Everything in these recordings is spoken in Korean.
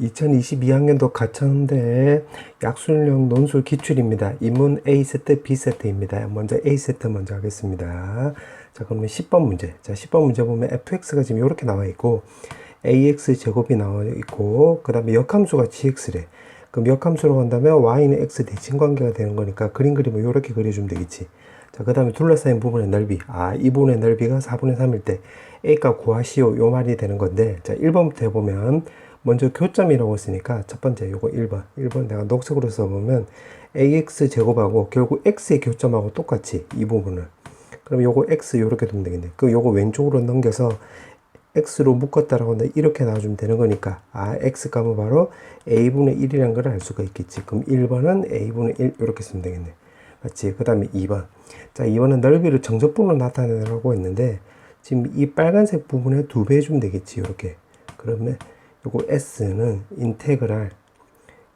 2022학년도 가천대 약술형 논술 기출입니다. 인문 A세트, B세트입니다. 먼저 A세트 먼저 하겠습니다. 자, 그러면 10번 문제. 자, 10번 문제 보면 fx가 지금 이렇게 나와 있고, ax 제곱이 나와 있고, 그 다음에 역함수가 gx래. 그럼 역함수로 간다면 y는 x 대칭 관계가 되는 거니까 그림 그림을 이렇게 그려 주면 되겠지. 자, 그 다음에 둘러싸인 부분의 넓이. 아, 이 부분의 넓이가 4분의 3일 때 a값 구하시오. 요 말이 되는 건데, 자, 1번부터 해보면, 먼저 교점이라고 했으니까 첫 번째 요거 1번. 1번 내가 녹색으로 써보면 ax 제곱하고 결국 x의 교점하고 똑같이 이 부분을. 그럼 요거 x 요렇게 두면 되겠네. 그 요거 왼쪽으로 넘겨서 x로 묶었다라고 한다 이렇게 나와주면 되는 거니까 아 x 값은 바로 a분의 1이라는 걸 알 수가 있겠지. 그럼 1번은 a분의 1 이렇게 쓰면 되겠네. 맞지? 그 다음에 2번. 자 2번은 넓이를 정적분으로 나타내라고 했는데 지금 이 빨간색 부분에 두 배 해주면 되겠지. 이렇게. 그러면 요거 s는 인테그랄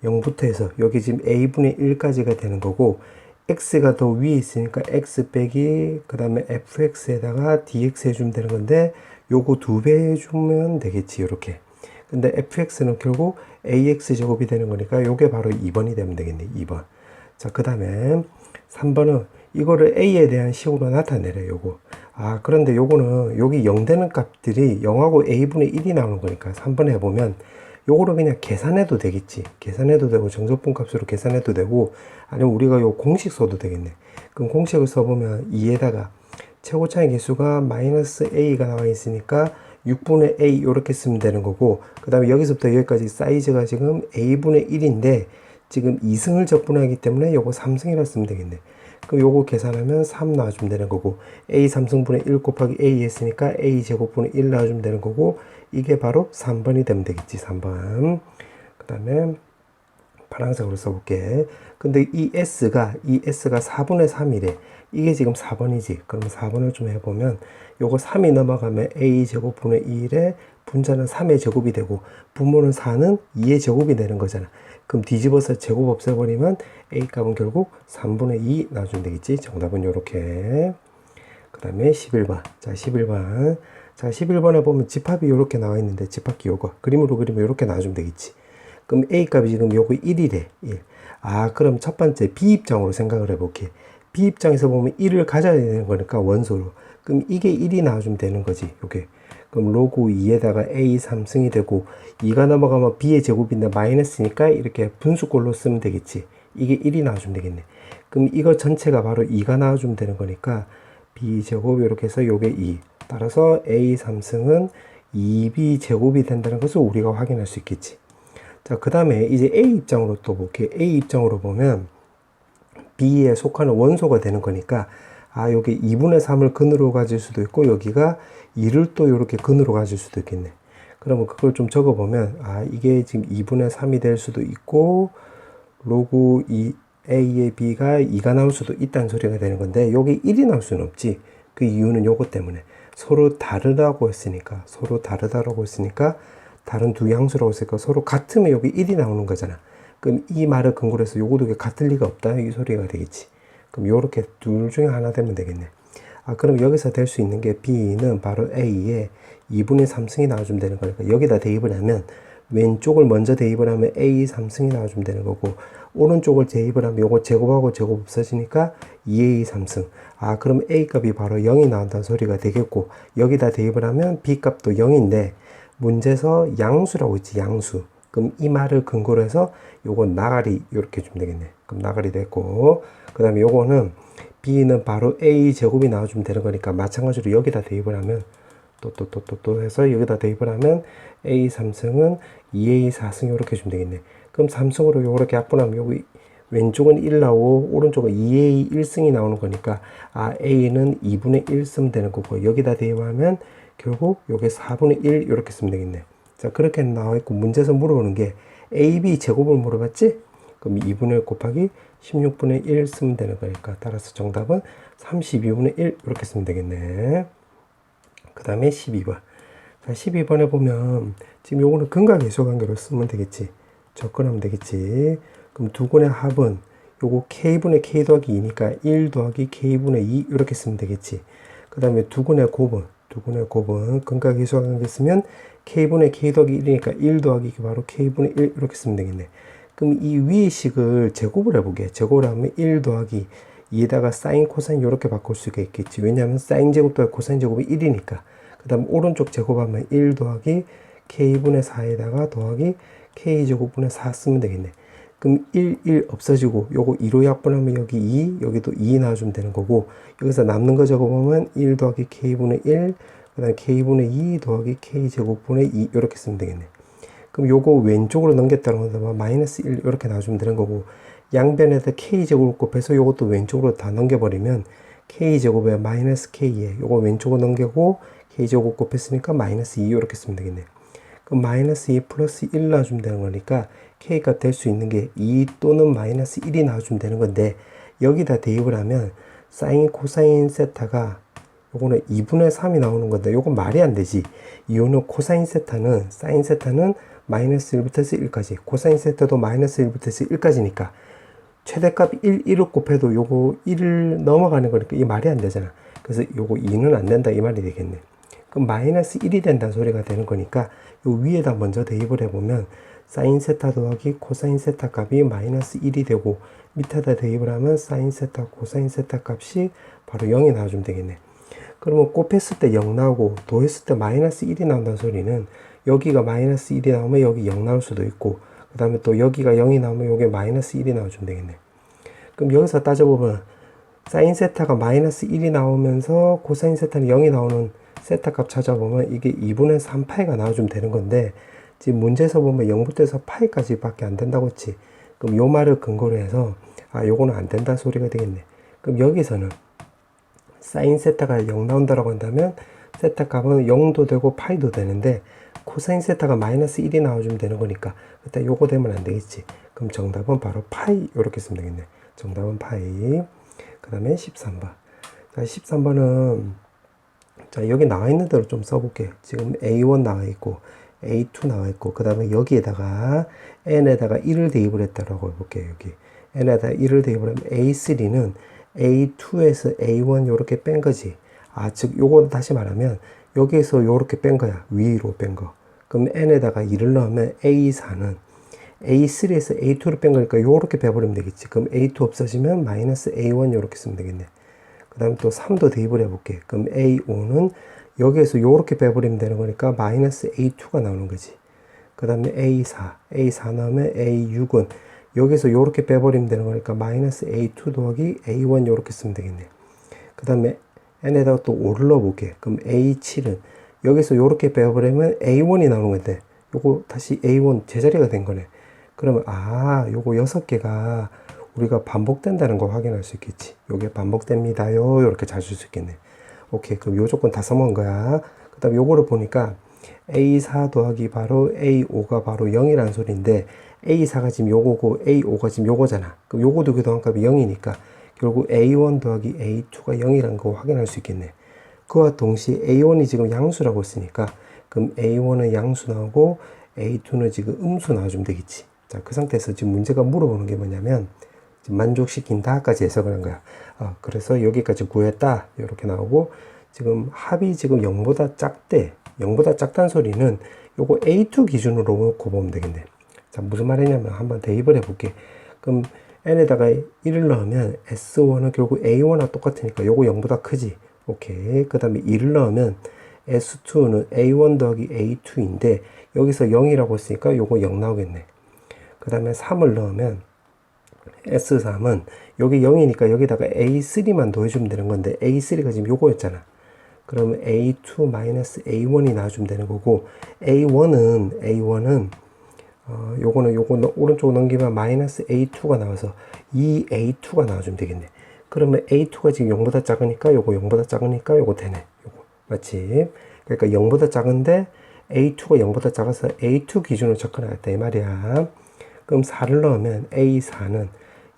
0부터 해서 여기 지금 a분의 1까지가 되는 거고 x가 더 위에 있으니까 x 빼기 그 다음에 fx에다가 dx 해주면 되는 건데 요거 두 배 해주면 되겠지 이렇게. 근데 fx는 결국 ax 제곱이 되는 거니까 요게 바로 2번이 되면 되겠네 2번. 자 그 다음에 3번은 이거를 a에 대한 식으로 나타내래 요거 아 그런데 요거는 여기 0 되는 값들이 0하고 a분의 1이 나오는 거니까 3번에 해보면 요거를 그냥 계산해도 되겠지. 계산해도 되고 정적분 값으로 계산해도 되고 아니면 우리가 요 공식 써도 되겠네. 그럼 공식을 써보면 2에다가 최고차의 개수가 마이너스 a가 나와 있으니까 6분의 a 이렇게 쓰면 되는 거고 그 다음에 여기서부터 여기까지 사이즈가 지금 a분의 1인데 지금 2승을 적분하기 때문에 요거 3승이라 쓰면 되겠네 그럼 요거 계산하면 3 나와주면 되는 거고 a 3승분의 1 곱하기 a 했으니까 a 제곱분의 1 나와주면 되는 거고 이게 바로 3번이 되면 되겠지 3번. 그 다음에 파란색으로 써볼게. 근데 이 s가 이 s가 4분의 3이래. 이게 지금 4번이지. 그러면 4번을 좀 해보면 요거 3이 넘어가면 a 제곱분의 1에 분자는 3의 제곱이 되고 분모는 4는 2의 제곱이 되는 거잖아 그럼 뒤집어서 제곱 없애버리면 a 값은 결국 3분의 2 나와주면 되겠지? 정답은 요렇게. 그 다음에 11번. 자 11번. 자 11번에 보면 집합이 요렇게 나와 있는데 집합기 요거. 그림으로 그리면 요렇게 나와주면 되겠지. 그럼 a 값이 지금 요거 1이래. 1. 아 그럼 첫 번째 b 입장으로 생각을 해볼게. B 입장에서 보면 1을 가져야 되는 거니까 원소로. 그럼 이게 1이 나와주면 되는 거지. 요게 그럼 로그 2에다가 a 3승이 되고 2가 넘어가면 b의 제곱인데 마이너스니까 이렇게 분수꼴로 쓰면 되겠지. 이게 1이 나와주면 되겠네. 그럼 이거 전체가 바로 2가 나와주면 되는 거니까 b 제곱 이렇게 해서 요게 2 따라서 a 3승은 2b 제곱이 된다는 것을 우리가 확인할 수 있겠지. 자 그 다음에 이제 a 입장으로 또 볼게 a 입장으로 보면 b에 속하는 원소가 되는 거니까 아 여기 2분의 3을 근으로 가질 수도 있고 여기가 2를 또 이렇게 근으로 가질 수도 있겠네. 그러면 그걸 좀 적어 보면 아 이게 지금 2분의 3이 될 수도 있고 로그 2 a의 b가 2가 나올 수도 있다는 소리가 되는 건데 여기 1이 나올 수는 없지. 그 이유는 요것 때문에. 서로 다르다고 했으니까 서로 다르다라고 했으니까 다른 두 양수라고 했으니까 서로 같으면 여기 1이 나오는 거잖아. 그럼 이 말을 근거로 해서 요거도 같을 리가 없다. 이 소리가 되겠지 그럼 요렇게 둘 중에 하나 되면 되겠네. 아 그럼 여기서 될 수 있는 게 b는 바로 a에 2분의 3승이 나와주면 되는 거니까 여기다 대입을 하면 왼쪽을 먼저 대입을 하면 a 3승이 나와주면 되는 거고 오른쪽을 대입을 하면 요거 제곱하고 제곱 없어지니까 2a 3승. 아 그럼 a 값이 바로 0이 나온다는 소리가 되겠고 여기다 대입을 하면 b 값도 0인데 문제에서 양수라고 있지 양수 그럼 이 말을 근거로 해서 요거 나가리 이렇게 주면 되겠네. 그럼 나가리 됐고 그 다음에 요거는 b는 바로 a 제곱이 나와주면 되는 거니까 마찬가지로 여기다 대입을 하면 또 또 또 또 또 해서 여기다 대입을 하면 a 3승은 2a 4승 이렇게 주면 되겠네. 그럼 3승으로 요렇게 약분하면 여기 왼쪽은 1 나오고 오른쪽은 2a 1승이 나오는 거니까 아 a는 2분의 1 쓰면 되는 거고 여기다 대입하면 결국 요게 4분의 1 이렇게 쓰면 되겠네 자 그렇게 나와 있고 문제에서 물어보는 게 ab 제곱을 물어봤지? 그럼 2분의 1 곱하기 16분의 1 쓰면 되는 거니까 따라서 정답은 32분의 1 이렇게 쓰면 되겠네. 그 다음에 12번. 자 12번에 보면 지금 요거는 근각계수 관계로 쓰면 되겠지? 접근하면 되겠지? 그럼 두 군의 합은 요거 k분의 k 더하기 2니까 1 더하기 k분의 2 이렇게 쓰면 되겠지? 그 다음에 두 군의 곱은 두분의 곱은 근각 이수관계 쓰면 k분의 k 더하기 1이니까 1 더하기 이게 바로 k분의 1 이렇게 쓰면 되겠네. 그럼 이 위의 식을 제곱을 해보게. 제곱을 하면 1 더하기 2에다가 사인 코사인 이렇게 바꿀 수가 있겠지. 왜냐하면 사인 제곱 더하기 코사인 제곱이 1이니까. 그 다음 오른쪽 제곱하면 1 더하기 k분의 4에다가 더하기 k제곱분의 4 쓰면 되겠네. 그럼 1, 1 없어지고 요거 2로 약분하면 여기 2, 여기도 2 나와주면 되는 거고 여기서 남는 거 적어보면 1 더하기 k분의 1, 그 다음에 k분의 2 더하기 k제곱분의 2 이렇게 쓰면 되겠네. 그럼 요거 왼쪽으로 넘겼다는 건데 마이너스 1 이렇게 나와주면 되는 거고 양변에다 k제곱 곱해서 요것도 왼쪽으로 다 넘겨버리면 k제곱에 마이너스 k에 요거 왼쪽으로 넘기고 k제곱 곱했으니까 마이너스 2 이렇게 쓰면 되겠네. 그럼 마이너스 2 플러스 1 나와주면 되는 거니까 k가 될 수 있는 게 2 또는 마이너스 1이 나와주면 되는 건데 여기다 대입을 하면 사인 코사인 세타가 요거는 2분의 3이 나오는 건데 요건 말이 안 되지. 이거는 코사인 세타는 사인 세타는 마이너스 1부터 해서 1까지. 코사인 세타도 마이너스 1부터 해서 1까지니까 최대값 1, 1을 곱해도 요거 1을 넘어가는 거니까 이 말이 안 되잖아. 그래서 요거 2는 안 된다 이 말이 되겠네. 그럼 마이너스 1이 된다는 소리가 되는 거니까 요 위에다 먼저 대입을 해보면 사인 세타 더하기 코사인 세타 값이 마이너스 1이 되고 밑에다 대입을 하면 사인 세타 코사인 세타 값이 바로 0이 나와주면 되겠네. 그러면 곱했을 때 0 나오고 도했을 때 마이너스 1이 나온다는 소리는 여기가 마이너스 1이 나오면 여기 0 나올 수도 있고 그 다음에 또 여기가 0이 나오면 여기 마이너스 1이 나와주면 되겠네. 그럼 여기서 따져보면 사인 세타가 마이너스 1이 나오면서 코사인 세타는 0이 나오는 세타 값 찾아보면 이게 2분의 3파이가 나와주면 되는 건데 지금 문제에서 보면 0부터 해서 파이까지 밖에 안 된다고 했지. 그럼 요 말을 근거로 해서 아 요거는 안 된다 소리가 되겠네. 그럼 여기서는 사인 세타가 0 나온다라고 한다면 세타 값은 0도 되고 파이도 되는데 코사인 세타가 마이너스 1이 나와주면 되는 거니까 일단 요거 되면 안 되겠지. 그럼 정답은 바로 파이 이렇게 쓰면 되겠네. 정답은 파이. 그 다음에 13번. 자 13번은 자 여기 나와 있는 대로 좀 써볼게. 지금 A1 나와 있고 A2 나와 있고 그 다음에 여기에다가 n에다가 1을 대입을 했다라고 해볼게요 여기. N에다가 1을 대입을 하면 A3는 A2에서 A1 요렇게 뺀 거지. 아 즉 요건 다시 말하면 여기에서 요렇게 뺀 거야. 위로 뺀 거. 그럼 n에다가 2를 넣으면 A4는 A3에서 A2로 뺀 거니까 요렇게 빼버리면 되겠지. 그럼 A2 없어지면 마이너스 A1 요렇게 쓰면 되겠네. 그 다음에 또 3도 대입을 해볼게. 그럼 A5는 여기에서 요렇게 빼버리면 되는 거니까 마이너스 A2가 나오는 거지. 그 다음에 A4, A4 나오면 A6은 여기서 요렇게 빼버리면 되는 거니까 마이너스 A2 더하기 A1 요렇게 쓰면 되겠네. 그 다음에 n에다가 또 5를 넣어볼게. 그럼 A7은 여기서 요렇게 빼버리면 A1이 나오는 건데 요거 다시 A1 제자리가 된 거네. 그러면 아 요거 6개가 우리가 반복된다는 거 확인할 수 있겠지. 요게 반복됩니다요. 이렇게 잘 쓸 수 있겠네. 오케이. 그럼 요 조건 다 써먹은 거야. 그 다음 요거를 보니까 A4 더하기 바로 A5가 바로 0이라는 소리인데 A4가 지금 요거고 A5가 지금 요거잖아. 그럼 요거 두 개 더한 값이 0이니까 결국 A1 더하기 A2가 0이라는 거 확인할 수 있겠네. 그와 동시에 A1이 지금 양수라고 했으니까 그럼 A1은 양수 나오고 A2는 지금 음수 나와주면 되겠지. 자, 그 상태에서 지금 문제가 물어보는 게 뭐냐면 만족시킨다까지 해석을 한 거야. 어, 그래서 여기까지 구했다. 이렇게 나오고 지금 합이 지금 0보다 작대. 0보다 작다는 소리는 요거 A2 기준으로 놓고 보면 되겠네. 자, 무슨 말이냐면 한번 대입을 해볼게. 그럼 n에다가 1을 넣으면 S1은 결국 A1과 똑같으니까 요거 0보다 크지. 오케이. 그 다음에 2를 넣으면 S2는 A1 더하기 A2인데 여기서 0이라고 했으니까 요거 0 나오겠네. 그 다음에 3을 넣으면 S3은 여기 0이니까 여기다가 A3만 더해주면 되는 건데 A3가 지금 요거였잖아. 그러면 A2-A1이 나와주면 되는 거고 A1은 A1은 어, 요거는 요거 오른쪽 넘기면 마이너스 A2가 나와서 이 A2가 나와주면 되겠네. 그러면 A2가 지금 0보다 작으니까 요거 0보다 작으니까 요거 되네. 요거 맞지? 그러니까 0보다 작은데 A2가 0보다 작아서 A2 기준으로 접근하겠다 이 말이야. 그럼 4를 넣으면 A4는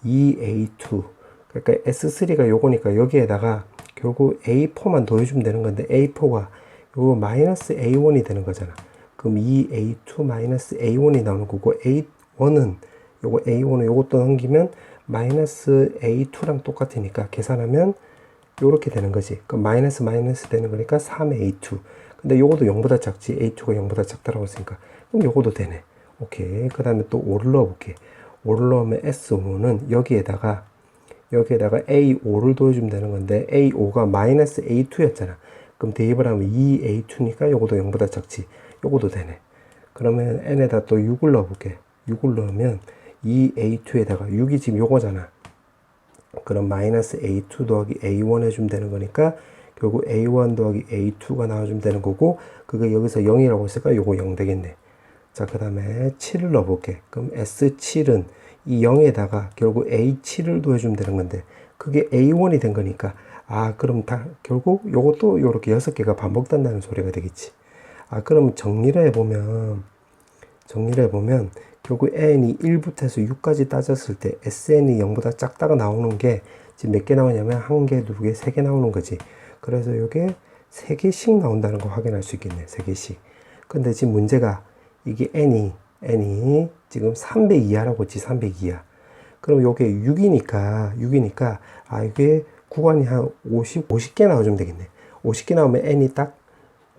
2A2 그러니까 S3가 요거니까 여기에다가 결국 A4만 더해주면 되는 건데 A4가 요거 마이너스 A1이 되는 거잖아 그럼 2A2 마이너스 A1이 나오는 거고 A1은 요거 A1은 요것도 넘기면 마이너스 A2랑 똑같으니까 계산하면 요렇게 되는 거지. 그 마이너스 마이너스 되는 거니까 3A2. 근데 요것도 0보다 작지. A2가 0보다 작다라고 했으니까. 그럼 요것도 되네. 오케이. 그 다음에 또 5를 넣어볼게. 5를 넣으면 S5는 여기에다가 여기에다가 A5를 더해주면 되는 건데 A5가 마이너스 A2였잖아. 그럼 대입을 하면 2A2니까 요것도 0보다 작지. 요것도 되네. 그러면 n에다 또 6을 넣어볼게. 6을 넣으면 2A2에다가 6이 지금 요거잖아. 그럼 마이너스 A2 더하기 A1 해주면 되는 거니까 결국 A1 더하기 A2가 나와주면 되는 거고 그게 여기서 0이라고 했으니까 요거 0 되겠네. 자, 그 다음에 7을 넣어볼게. 그럼 S7은 이 0에다가 결국 A7을 더해주면 되는 건데 그게 A1이 된 거니까 아 그럼 다 결국 요것도 요렇게 6개가 반복된다는 소리가 되겠지. 아 그럼 정리를 해보면 정리를 해보면 결국 n이 1부터 해서 6까지 따졌을 때 sn이 0보다 작다가 나오는 게 지금 몇 개 나오냐면 한 개, 두 개, 세 개 나오는 거지. 그래서 이게 세 개씩 나온다는 거 확인할 수 있겠네. 세 개씩. 근데 지금 문제가 이게 n이 n이 지금 300 이하라고 했지. 300 이하. 그럼 요게 6이니까 6이니까 아 이게 구간이 한 50, 50개 나와주면 되겠네. 50개 나오면 n이 딱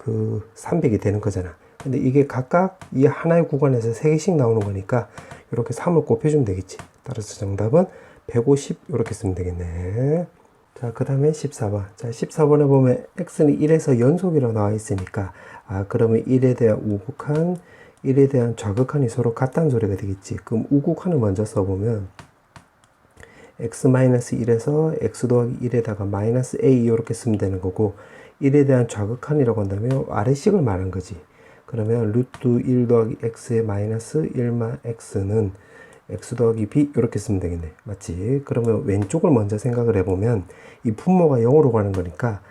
그 300이 되는 거잖아. 근데 이게 각각 이 하나의 구간에서 3개씩 나오는 거니까 이렇게 3을 곱해주면 되겠지. 따라서 정답은 150 이렇게 쓰면 되겠네. 자, 그 다음에 14번. 자, 14번에 보면 x는 1에서 연속이라고 나와 있으니까 아, 그러면 1에 대한 우극한, 1에 대한 좌극한이 서로 같다는 소리가 되겠지. 그럼 우극한을 먼저 써보면 x-1에서 x 더하기 1에다가 마이너스 a 이렇게 쓰면 되는 거고 1에 대한 좌극한이라고 한다면 아래식을 말한 거지. 그러면 루트 1 더하기 x의 마이너스 1마 x는 x 더하기 b 이렇게 쓰면 되겠네. 맞지? 그러면 왼쪽을 먼저 생각을 해보면 이 분모가 0으로 가는 거니까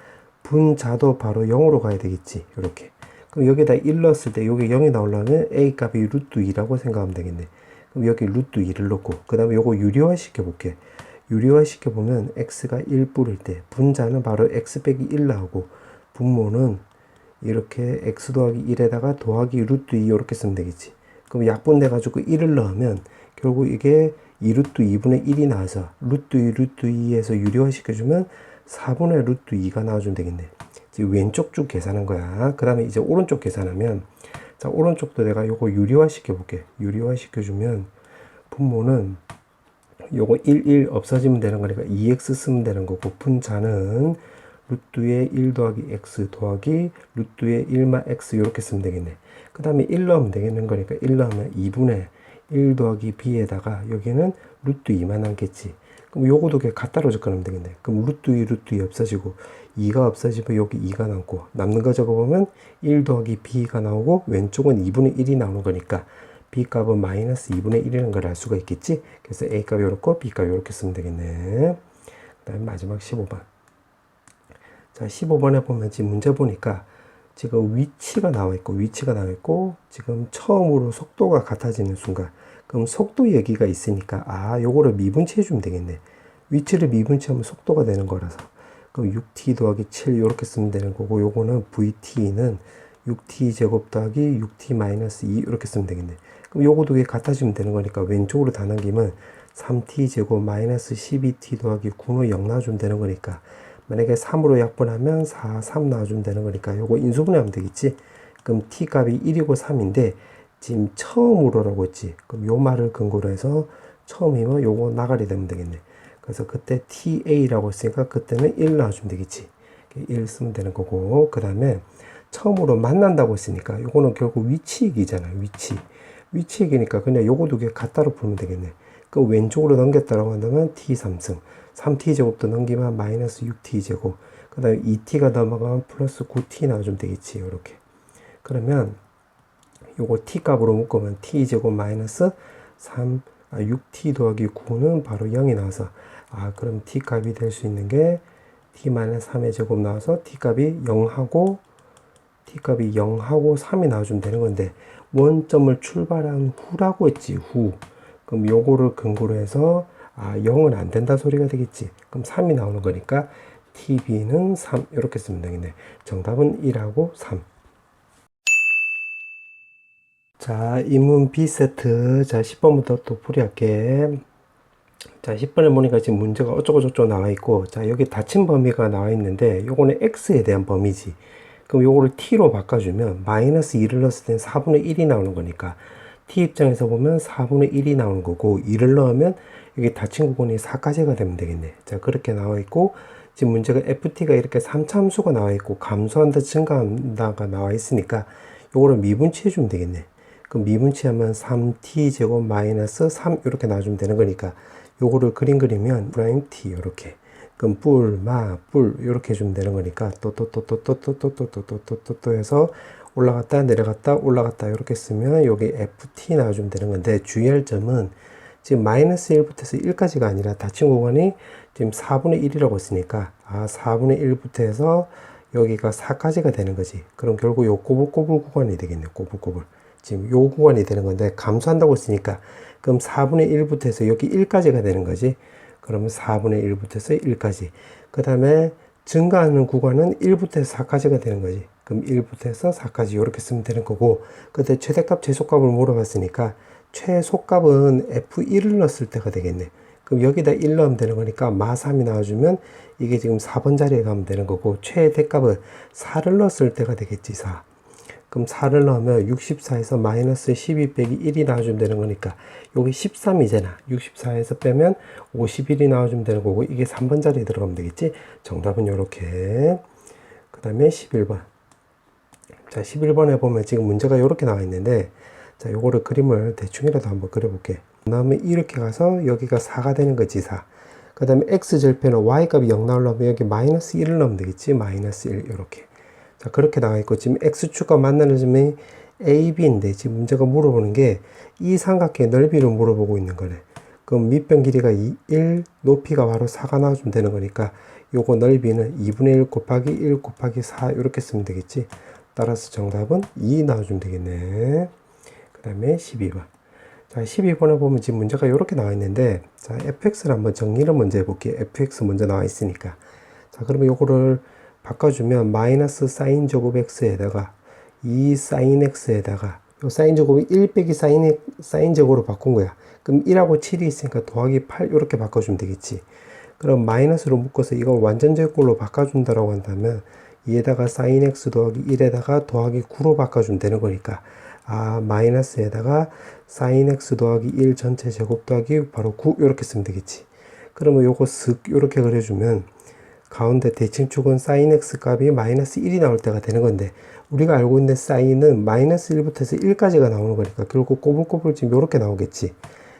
분자도 바로 0으로 가야 되겠지. 이렇게. 그럼 여기다 1 넣었을 때 여기 0이 나오려면 a 값이 루트 2라고 생각하면 되겠네. 그럼 여기 루트 2를 넣고 그 다음에 요거 유리화 시켜볼게. 유리화 시켜보면 x가 1 뿌릴 때 분자는 바로 x 빼기 1 나오고 분모는 이렇게 x 더하기 1에다가 더하기 루트 2 이렇게 쓰면 되겠지. 그럼 약분돼 가지고 1을 넣으면 결국 이게 2루트 2분의 1이 나와서 루트 2 루트 2에서 유리화 시켜주면 4분의 루트 2가 나와주면 되겠네. 왼쪽 쭉 계산한 거야. 그 다음에 이제 오른쪽 계산하면 자 오른쪽도 내가 요거 유리화 시켜볼게. 유리화 시켜주면 분모는 요거 1, 1 없어지면 되는 거니까 2x 쓰면 되는 거고 분자는 루트의 1 더하기 x 더하기 루트의 1마 x 이렇게 쓰면 되겠네. 그 다음에 1 넣으면 되겠는 거니까 1 넣으면 2분의 1 더하기 b에다가 여기는 루트 2만 남겠지. 그럼 요거도 그냥 갖다로 적어놓으면 되겠네. 그럼 루트 2, 루트 2 없어지고 2가 없어지면 여기 2가 남고 남는 거 적어보면 1 더하기 b가 나오고 왼쪽은 2분의 1이 나오는 거니까 b 값은 마이너스 2분의 1이라는 걸 알 수가 있겠지. 그래서 a 값이 요렇고 b 값이 요렇게 쓰면 되겠네. 그 다음에 마지막 15번. 자, 15번에 보면 지금 문제 보니까 지금 위치가 나와 있고 위치가 나와 있고 지금 처음으로 속도가 같아지는 순간 그럼 속도 얘기가 있으니까 아 요거를 미분치해 주면 되겠네 위치를 미분치하면 속도가 되는 거라서 그럼 6t 더하기 7 이렇게 쓰면 되는 거고 요거는 vt는 6t 제곱 더하기 6t 마이너스 2 이렇게 쓰면 되겠네 그럼 요거 두 개 같아지면 되는 거니까 왼쪽으로 다 넘기면 3t 제곱 마이너스 12t 더하기 9는 0 나와주면 되는 거니까 만약에 3으로 약분하면 4, 3 나와주면 되는 거니까 요거 인수분해하면 되겠지. 그럼 t 값이 1이고 3인데 지금 처음으로라고 했지. 그럼 요 말을 근거로 해서 처음이면 요거 나가리 되면 되겠네. 그래서 그때 ta라고 했으니까 그때는 1 나와주면 되겠지. 1 쓰면 되는 거고 그 다음에 처음으로 만난다고 했으니까 요거는 결국 위치 얘기잖아요. 위치. 위치 얘기니까 그냥 요거 두 개 갖다로 풀면 되겠네. 그 왼쪽으로 넘겼다라고 한다면 t 3승. 3t 제곱도 넘기면 마이너스 6t 제곱 그 다음에 2t가 넘어가면 플러스 9t 나와주면 되겠지 이렇게 그러면 요거 t 값으로 묶으면 t 제곱 마이너스 3 아, 6t 더하기 9는 바로 0이 나와서 아 그럼 t 값이 될 수 있는 게 t 마이너스 3의 제곱 나와서 t 값이 0하고 t 값이 0하고 3이 나와주면 되는 건데 원점을 출발한 후라고 했지 후 그럼 요거를 근거로 해서 아, 0은 안 된다 소리가 되겠지. 그럼 3이 나오는 거니까 TB는 3 이렇게 쓰면 되겠네. 정답은 1하고 3. 자, 인문 B세트. 자, 10번부터 또 풀이할게. 자, 10번에 보니까 지금 문제가 어쩌고저쩌고 나와 있고, 자, 여기 닫힌 범위가 나와 있는데, 요거는 x에 대한 범위지. 그럼 요거를 t로 바꿔주면, 마이너스 2를 넣었을 땐 4분의 1이 나오는 거니까, t 입장에서 보면 4분의 1이 나오는 거고, 2를 넣으면 여기 닫힌 구간이 4까지가 되면 되겠네. 자, 그렇게 나와 있고, 지금 문제가 ft가 이렇게 3참수가 나와 있고, 감소한다, 증가한다가 나와 있으니까, 요거를 미분치해 주면 되겠네. 그럼 미분치하면 3t 제곱 마이너스 3 이렇게 나와주면 되는 거니까 요거를 그림 그리면 프라임 t 이렇게 그럼 뿔, 마, 뿔 이렇게 해주면 되는 거니까 또또 또 또 또 또 또 또 또 또 해서 올라갔다 내려갔다 올라갔다 이렇게 쓰면 여기 ft 나와주면 되는 건데 주의할 점은 지금 마이너스 1부터 해서 1까지가 아니라 닫힌 구간이 지금 4분의 1이라고 했으니까 아 4분의 1부터 해서 여기가 4까지가 되는 거지 그럼 결국 요 꼬불꼬불 구간이 되겠네 꼬불꼬불 지금 요 구간이 되는 건데 감소한다고 했으니까 그럼 4분의 1부터 해서 여기 1까지가 되는 거지. 그러면 4분의 1부터 해서 1까지. 그 다음에 증가하는 구간은 1부터 해서 4까지가 되는 거지. 그럼 1부터 해서 4까지 이렇게 쓰면 되는 거고 그때 최대값 최소값을 물어봤으니까 최소값은 F1을 넣었을 때가 되겠네. 그럼 여기다 1 넣으면 되는 거니까 마3이 나와주면 이게 지금 4번 자리에 가면 되는 거고 최대값은 4를 넣었을 때가 되겠지 4. 그럼 4를 넣으면 64에서 마이너스 12 빼기 1이 나와주면 되는 거니까 여기 13이잖아. 64에서 빼면 51이 나와주면 되는 거고 이게 3번 자리에 들어가면 되겠지. 정답은 이렇게. 그 다음에 11번. 자 11번에 보면 지금 문제가 이렇게 나와 있는데 자 요거를 그림을 대충이라도 한번 그려볼게. 그 다음에 이렇게 가서 여기가 4가 되는 거지 4. 그 다음에 x절편은 y값이 0 나오려면 여기 마이너스 1을 넣으면 되겠지. 마이너스 1 이렇게. 자, 그렇게 나와 있고, 지금 X축과 만나는 점이 AB인데, 지금 문제가 물어보는 게 이 삼각形넓이를 물어보고 있는 거네. 그럼 밑변 길이가 2, 1, 높이가 바로 4가 나와주면 되는 거니까, 요거 넓이는 2분의 1 곱하기 1 곱하기 4, 이렇게 쓰면 되겠지. 따라서 정답은 2 나와주면 되겠네. 그 다음에 12번. 자, 12번에 보면 지금 문제가 이렇게 나와 있는데, 자, fx를 한번 정리를 먼저 해볼게요. fx 먼저 나와 있으니까. 자, 그러면 요거를 바꿔주면 마이너스 사인 제곱 x에다가 2 사인 x에다가 요 사인 제곱이 1 빼기 사인, 사인 제곱으로 바꾼 거야. 그럼 1하고 7이 있으니까 더하기 8 이렇게 바꿔주면 되겠지. 그럼 마이너스로 묶어서 이걸 완전 제곱으로 바꿔준다라고 한다면 2에다가 사인 x 더하기 1에다가 더하기 9로 바꿔주면 되는 거니까 아 마이너스에다가 사인 x 더하기 1 전체 제곱 더하기 바로 9 이렇게 쓰면 되겠지. 그러면 요거 쓱 이렇게 그려주면 가운데 대칭축은 sin x 값이 마이너스 1이 나올 때가 되는 건데 우리가 알고 있는 사인은 마이너스 1부터 해서 1까지가 나오는 거니까 결국 꼬불꼬불 지금 이렇게 나오겠지.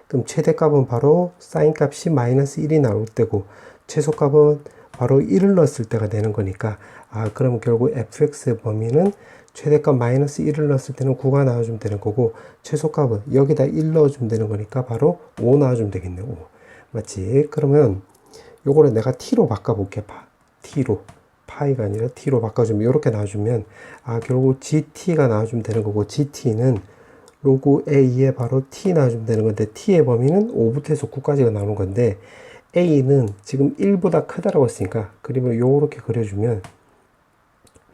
그럼 최대값은 바로 사인 값이 마이너스 1이 나올 때고 최소값은 바로 1을 넣었을 때가 되는 거니까 아 그러면 결국 fx의 범위는 최대값 마이너스 1을 넣었을 때는 9가 나와주면 되는 거고 최소값은 여기다 1 넣어주면 되는 거니까 바로 5 나와주면 되겠네 5 맞지? 그러면 요거를 내가 t로 바꿔볼게 파. T로. 파이가 아니라 t로 바꿔주면 이렇게 나와주면 아 결국 gt가 나와주면 되는 거고 gt는 로그 a에 바로 t 나와주면 되는 건데 t의 범위는 5부터 해서 9까지가 나오는 건데 a는 지금 1보다 크다라고 했으니까 그림을 요렇게 그려주면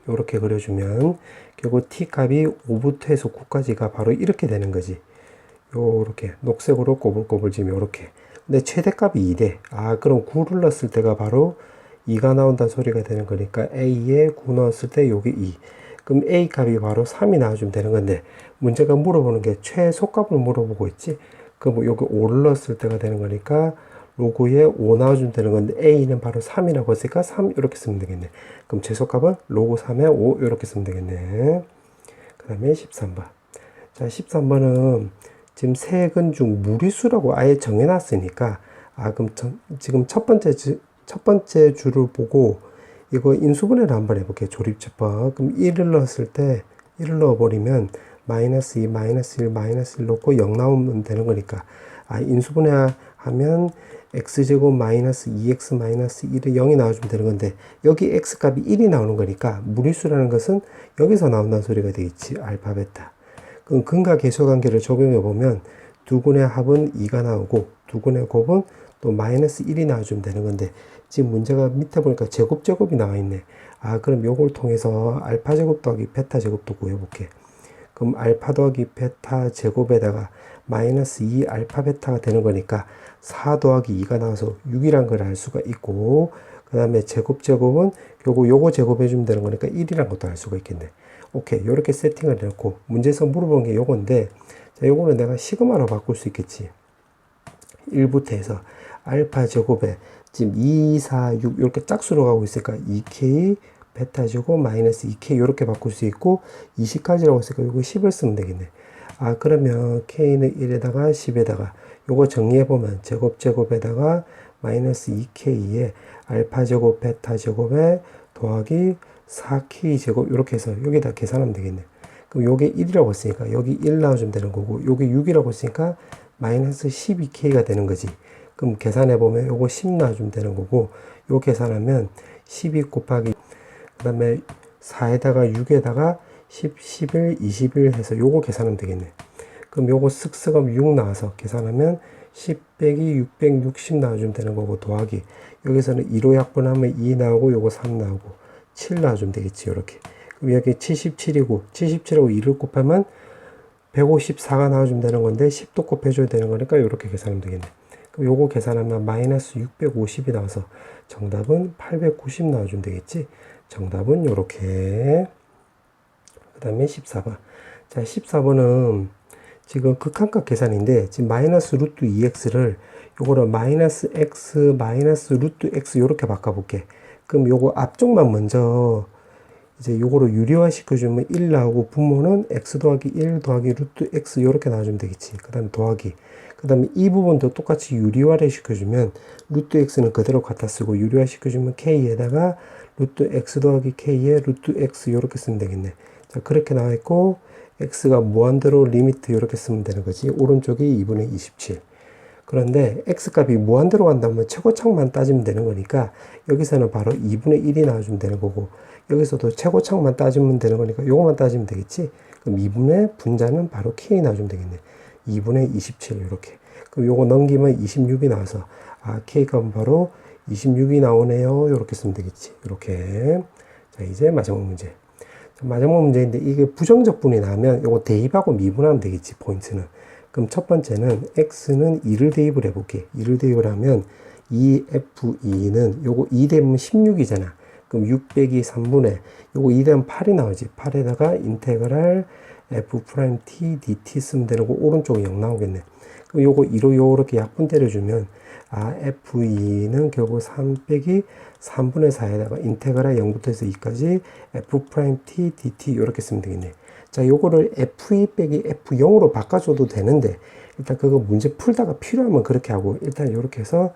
요렇게 그려주면 결국 t 값이 5부터 해서 9까지가 바로 이렇게 되는 거지. 요렇게. 녹색으로 꼬불꼬불 지금 요렇게 근데 최대값이 2대. 아, 그럼 9를 넣었을 때가 바로 2가 나온다는 소리가 되는 거니까 A에 9 넣었을 때 여기 2. 그럼 A 값이 바로 3이 나와주면 되는 건데 문제가 물어보는 게 최소값을 물어보고 있지. 그럼 여기 5를 넣었을 때가 되는 거니까 로그에 5 나와주면 되는 건데 A는 바로 3이라고 했으니까 3 이렇게 쓰면 되겠네. 그럼 최소값은 로그 3에 5 이렇게 쓰면 되겠네. 그 다음에 13번. 자, 13번은 지금 세 근 중 무리수라고 아예 정해놨으니까 아 그럼 저, 지금 첫 번째 주, 첫 번째 줄을 보고 이거 인수분해를 한번 해볼게요. 조립제법. 그럼 1을 넣었을 때 1을 넣어버리면 마이너스 2, 마이너스 1, 마이너스 1 넣고 0 나오면 되는 거니까 아 인수분해 하면 x제곱 마이너스 2x 마이너스 1은 0이 나와주면 되는 건데 여기 x값이 1이 나오는 거니까 무리수라는 것은 여기서 나온다는 소리가 되겠지 알파 베타 그럼 근과 계수 관계를 적용해 보면 두 군의 합은 2가 나오고 두 군의 곱은 또 마이너스 1이 나와주면 되는 건데 지금 문제가 밑에 보니까 제곱 제곱이 나와 있네. 아 그럼 요걸 통해서 알파 제곱 더하기 베타 제곱도 구해볼게. 그럼 알파 더하기 베타 제곱에다가 마이너스 2 알파 베타가 되는 거니까 4 더하기 2가 나와서 6이란 걸 알 수가 있고 그 다음에 제곱 제곱은 요거 요거 제곱해 주면 되는 거니까 1이란 것도 알 수가 있겠네. 오케이 요렇게 세팅을 해놓고 문제에서 물어본 게 요건데 자 요거는 내가 시그마로 바꿀 수 있겠지. 1부터 해서 알파 제곱에 지금 2, 4, 6 이렇게 짝수로 가고 있으니까 2k 베타 제곱 마이너스 2k 이렇게 바꿀 수 있고 20까지라고 했으니까 이거 10을 쓰면 되겠네. 아 그러면 k는 1에다가 10에다가 요거 정리해 보면 제곱 제곱에다가 마이너스 2k에 알파 제곱 베타 제곱에 더하기 4k 제곱 이렇게 해서 여기다 계산하면 되겠네. 그럼 요게 1이라고 했으니까 여기 1 나와주면 되는 거고 요게 6이라고 했으니까 마이너스 12k가 되는 거지. 그럼 계산해 보면 요거 10 나와주면 되는 거고 요 계산하면 12 곱하기 그 다음에 4에다가 6에다가 10, 11, 21 해서 요거 계산하면 되겠네. 그럼 요거 쓱쓱하면 6 나와서 계산하면 10 빼기 660 나와주면 되는 거고 더하기 여기서는 2로 약분하면 2 나오고 요거 3 나오고 7 나와주면 되겠지 요렇게. 그럼 여기 77이고 77하고 2를 곱하면 154가 나와주면 되는 건데 10도 곱해줘야 되는 거니까 요렇게 계산하면 되겠네. 그럼 요거 계산하면 마이너스 650이 나와서 정답은 890 나와주면 되겠지? 정답은 요렇게. 그 다음에 14번. 자 14번은 지금 극한값 계산인데 지금 마이너스 루트 2x를 요거를 마이너스 x 마이너스 루트 x 요렇게 바꿔볼게 그럼 요거 앞쪽만 먼저 이제 요거를 유리화 시켜주면 1 나오고 분모는 x 더하기 1 더하기 루트 x 요렇게 나와주면 되겠지 그 다음에 더하기 그 다음에 이 부분도 똑같이 유리화를 시켜주면 루트 x는 그대로 갖다 쓰고 유리화 시켜주면 k에다가 루트 x 더하기 k에 루트 x 요렇게 쓰면 되겠네 자 그렇게 나와 있고 x가 무한대로 리미트 이렇게 쓰면 되는 거지. 오른쪽이 2분의 27. 그런데 x값이 무한대로 간다면 최고창만 따지면 되는 거니까 여기서는 바로 2분의 1이 나와주면 되는 거고 여기서도 최고창만 따지면 되는 거니까 요거만 따지면 되겠지. 그럼 2분의 분자는 바로 k 나와주면 되겠네. 2분의 27 이렇게. 그럼 요거 넘기면 26이 나와서 아 k 값은 바로 26이 나오네요. 이렇게 쓰면 되겠지. 이렇게. 자 이제 마지막 문제. 마지막 문제인데 이게 부정적 분이 나면 이거 대입하고 미분하면 되겠지 포인트는 그럼 첫 번째는 x는 2를 대입을 해볼게. 2를 대입을 하면 2f2는 요거 2 되면 16이잖아. 그럼 6 빼기 3분의 요거 2 되면 8이 나오지. 8에다가 인테그랄 f 프라임 t dt 쓰면 되는 거 오른쪽에 0 나오겠네. 그럼 요거 2로 요렇게 약분 때려주면 아 f2는 결국 3 빼기 3분의 4에다가 인테그랄 0부터 해서 2까지 f 프라임 t dt 이렇게 쓰면 되겠네. 자, 요거를 f2 빼기 f0으로 바꿔줘도 되는데 일단 그거 문제 풀다가 필요하면 그렇게 하고 일단 이렇게 해서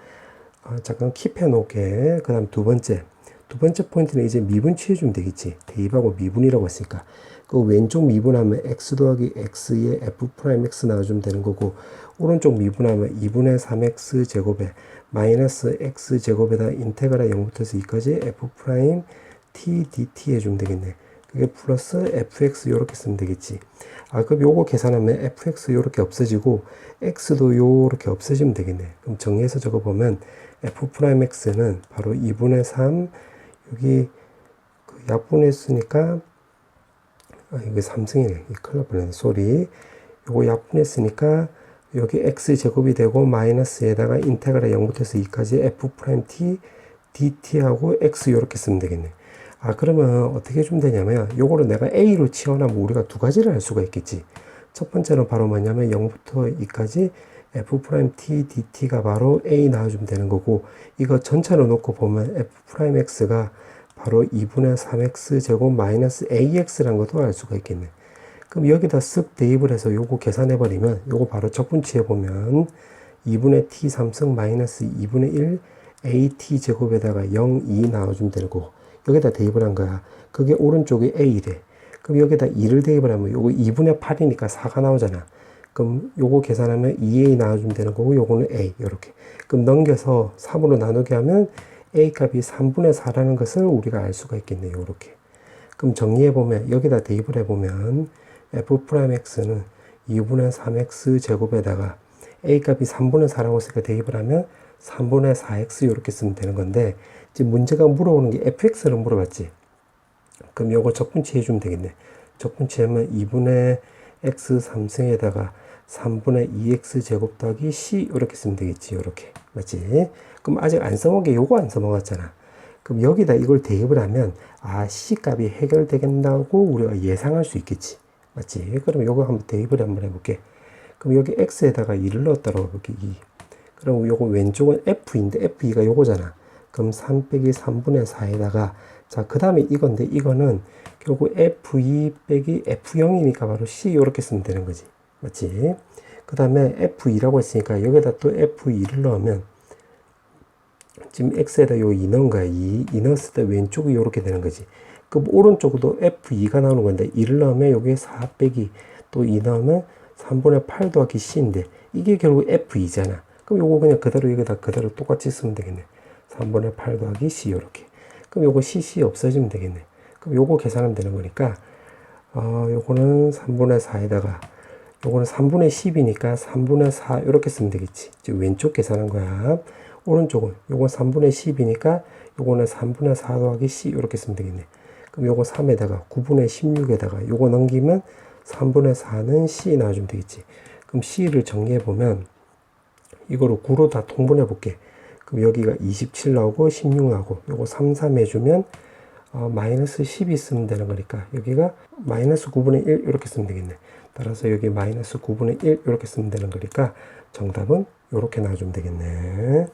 어, 잠깐 킵해 놓게. 그 다음 두 번째. 두 번째 포인트는 이제 미분 취해주면 되겠지. 대입하고 미분이라고 했으니까. 그 왼쪽 미분하면 x 더하기 x에 f 프라임 x 나와주면 되는 거고 오른쪽 미분하면 2분의 3x 제곱에 마이너스 x 제곱에다 인테그랄 0부터 해서 2까지 f 프라임 t dt 해주면 되겠네. 그게 플러스 fx 요렇게 쓰면 되겠지. 아, 그럼 요거 계산하면 fx 요렇게 없어지고 x도 요렇게 없어지면 되겠네. 그럼 정리해서 적어 보면 f 프라임 x는 바로 2분의 3 여기 그 약분했으니까 아, 이게 삼승이네. 이 큰일 날 뻔했네. 쏘리. 요거 약분했으니까 여기 x 제곱이 되고 마이너스에다가 인테그랄 0부터 해서 2까지 f 프라임 t dt하고 x 이렇게 쓰면 되겠네. 아 그러면 어떻게 해주면 되냐면 요거를 내가 a로 치환하면 우리가 두 가지를 할 수가 있겠지. 첫 번째는 바로 뭐냐면 0부터 2까지 f 프라임 t dt가 바로 a 나와주면 되는 거고 이거 전체로 놓고 보면 f 프라임 x가 바로 2분의 3x 제곱 마이너스 ax라는 것도 알 수가 있겠네. 그럼 여기다 쓱 대입을 해서 요거 계산해 버리면 요거 바로 적분치해 보면 2분의 t 3승 마이너스 2분의 1 at 제곱에다가 0, 2 나와주면 되고 여기다 대입을 한 거야. 그게 오른쪽이 a래. 그럼 여기다 2를 대입을 하면 요거 2분의 8이니까 4가 나오잖아. 그럼 요거 계산하면 2a 나와주면 되는 거고 요거는 a 이렇게. 그럼 넘겨서 3으로 나누게 하면 a 값이 3분의 4라는 것을 우리가 알 수가 있겠네요. 이렇게. 그럼 정리해 보면 여기다 대입을 해 보면 f 프라임 x는 2분의 3x 제곱에다가 a 값이 3분의 4라고 했으니까 대입을 하면 3분의 4x 이렇게 쓰면 되는 건데 지금 문제가 물어보는 게 fx를 물어봤지. 그럼 요거 적분치 해주면 되겠네. 적분치 하면 2분의 x 3승에다가 3분의 2x 제곱 더하기 c 이렇게 쓰면 되겠지 이렇게 맞지? 그럼 아직 안 써먹은 게 요거 안 써먹었잖아 그럼 여기다 이걸 대입을 하면 아 c 값이 해결되겠다고 우리가 예상할 수 있겠지 맞지? 그럼 요거 한번 대입을 한번 해볼게 그럼 여기 x에다가 2를 넣었다고 해볼게 2 그럼 요거 왼쪽은 f인데 f2가 요거잖아 그럼 3 빼기 3분의 4에다가 자 그 다음에 이건데 이거는 결국 f2 빼기 f0이니까 바로 c 이렇게 쓰면 되는 거지 맞지? 그 다음에 F2라고 했으니까 여기다 또 F2를 넣으면 지금 X에다 요 2 넣은 거야. 2, 2 넣었을 때 왼쪽이 요렇게 되는 거지. 그럼 오른쪽도 F2가 나오는 건데 2를 넣으면 여기에 4 빼기 또 2 넣으면 3분의 8 더하기 C인데 이게 결국 F2잖아. 그럼 요거 그냥 그대로 여기다 그대로 똑같이 쓰면 되겠네. 3분의 8 더하기 C 요렇게. 그럼 요거 CC 없어지면 되겠네. 그럼 요거 계산하면 되는 거니까 어, 요거는 3분의 4에다가 요거는 3분의 10이니까 3분의 4 이렇게 쓰면 되겠지. 지금 왼쪽 계산한 거야. 오른쪽은 요건 3분의 10이니까 요거는 3분의 4 더하기 C 이렇게 쓰면 되겠네. 그럼 요거 3에다가 9분의 16에다가 요거 넘기면 3분의 4는 C 나와주면 되겠지. 그럼 C를 정리해 보면 이거로 9로 다 통분해 볼게. 그럼 여기가 27 나오고 16 나오고 요거 3, 3 해주면 어, 마이너스 10이 쓰면 되는 거니까 여기가 마이너스 9분의 1 이렇게 쓰면 되겠네. 따라서 여기 마이너스 9분의 1 이렇게 쓰면 되는 거니까 정답은 이렇게 나와주면 되겠네.